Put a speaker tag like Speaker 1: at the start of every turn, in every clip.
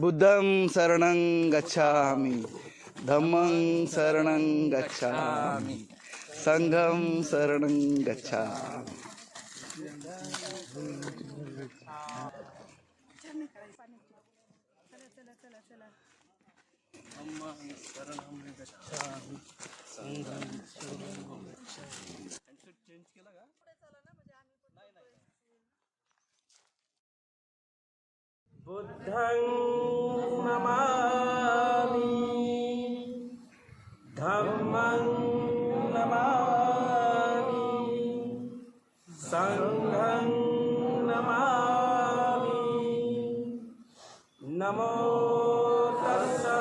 Speaker 1: बुद्धं शरणं गच्छामि धम्मं शरणं गच्छामि संघं शरणं गच्छामि।
Speaker 2: बुद्धं Buddhaṃ namāmi Dhammaṃ namāmi Sanghaṃ Namo tassa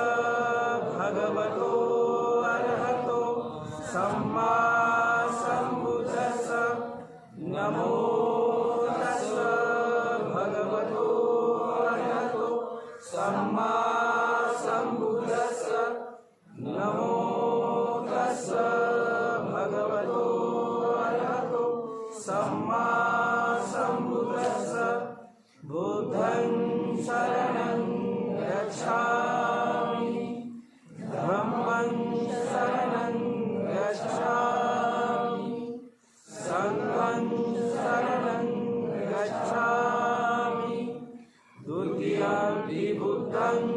Speaker 2: bhagavato arhato Sammā sambhujasa Namo बुद्धं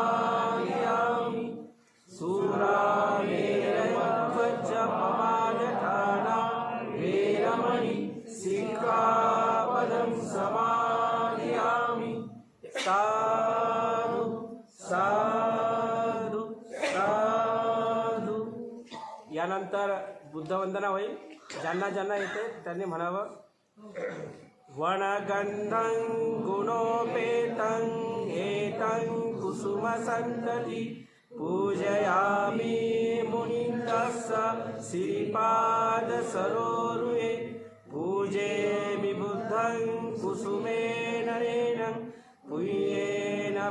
Speaker 2: साधु साधु साधु. यानंतर बुद्धवंदना होईल. ज्यांना ज्यांना येते त्यांनी म्हणावं वणगन्धं गुणोपेतं एतं कुसुमसन्तति पूजयामि मुनिन्दस्य श्रीपादसरोरुहे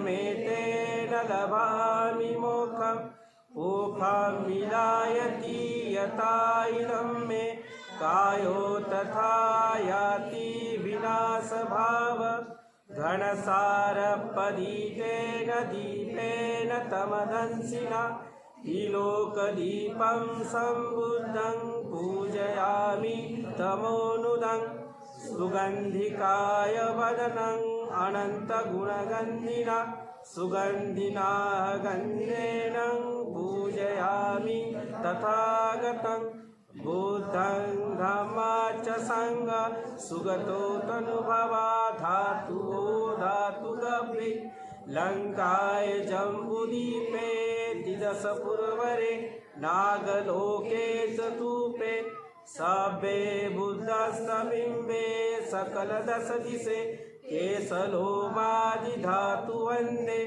Speaker 2: मेतेन लभामि मोक्षम् ऊफं विलायति यथा इदं मे। कायो तथा याति विनाशभाव। घनसारपदीपेन दीपेन तमदंसिना। विलोकदीपं सम्बुद्धं पूजयामि तमोनुदं। सुगन्धिकाय वदनम् अनन्तगुणगन्धिना सुगन्धिना गन्धेन पूजयामि तथागतं बुद्धं धम्मा च सङ्ग सुगतो तनुभवा धातु धातु गभि लङ्काय जम्बुदीपे दिदशपुरवरे नागलोके चतुपे सभ्ये बुद्धस्तबिम्बे सकलदशदिशे केशलोमादिधातु वन्दे।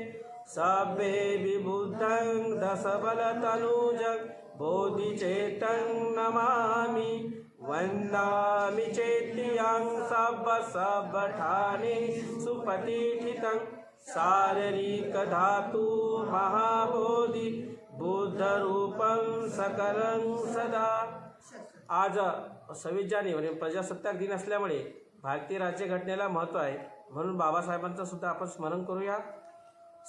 Speaker 2: सभ्ये विबुद्धं दशबलतनुजं बोधिचेतं नमामि। वन्दामि चेत्यं सब्बसब्बठानि सुपतिठितं शारीरिकधातु महाबोधि। बुद्धरूपं सकलं सदा। आज सव्वीस जानेवारी प्रजासत्ताक दिन असल्यामुळे भारतीय राज्यघटनेला महत्त्व आहे. म्हणून बाबासाहेबांचं सुद्धा आपण स्मरण करूया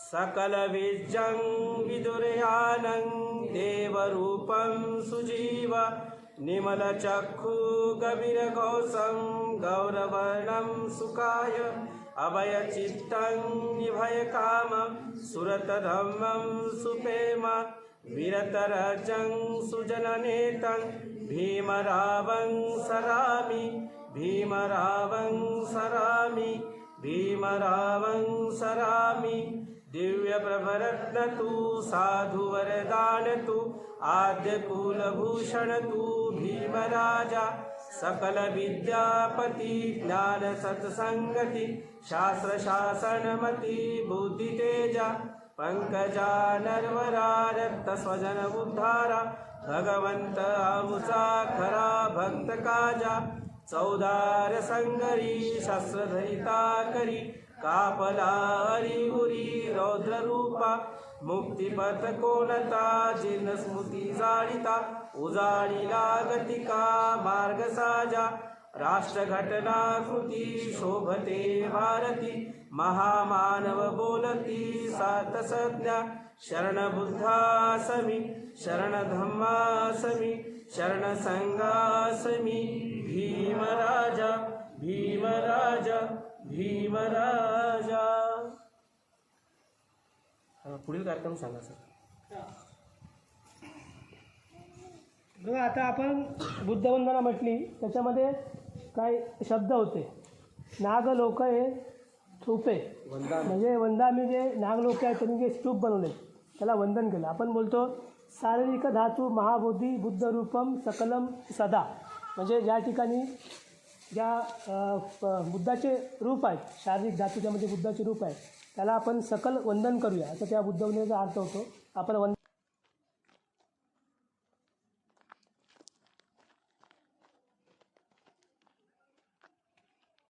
Speaker 2: सकल विजं विदुर्यानं देवरूपं सुजीव निमलचक्षु गभीरघोषं गौरवर्णं सुखाय अभयचित्तं निभयकाम सुरतधम्मं सुपेम विरतरजं सुजननेतं भीमरावं सरामि भीमरावं सरामि भीमरावं सरामि दिव्यप्रभरत्न तु साधुवरदान तु आद्यकुलभूषण तु भीमराजा सकल ज्ञानसत्सङ्गति ज्ञान सत्संगति शास्त्र बुद्धितेजा पंकजा नरवरा रक्त स्वजन उद्धारा भगवंत आमुचा खरा भक्त काजा चौदार संगरी शस्त्रधरिता करी कापला हरिहुरी रौद्र रूपा मुक्तिपथ कोणता जीर्ण स्मृती जाळिता उजाळीला गतिका मार्ग साजा राष्ट्रघटना कृती शोभते भारती महामानव बोलती सात संज्ञा शरण बुद्धासमी शरण धम्मासमी शरण भीमराजा भीमराजा। भीमराजा पुढील कार्यक्रम सांगा सर.
Speaker 3: बघा आता आपण बुद्धवंदना म्हटली त्याच्यामध्ये काही शब्द होते. नाग लोक हे स्तूपे
Speaker 2: वंदन
Speaker 3: म्हणजे वंदामी जे नाग लोक आहेत त्यांनी जे स्तूप बनवले त्याला वंदन केलं. आपण बोलतो शारीरिक धातू महाबोधी बुद्धरूपम सकलम सदा. म्हणजे ज्या ठिकाणी ज्या बुद्धाचे रूप आहेत शारीरिक धातू ज्यामध्ये बुद्धाचे रूप आहे त्याला आपण सकल वंदन करूया. असं त्या बुद्धवंदनेचा अर्थ होतो आपण वंद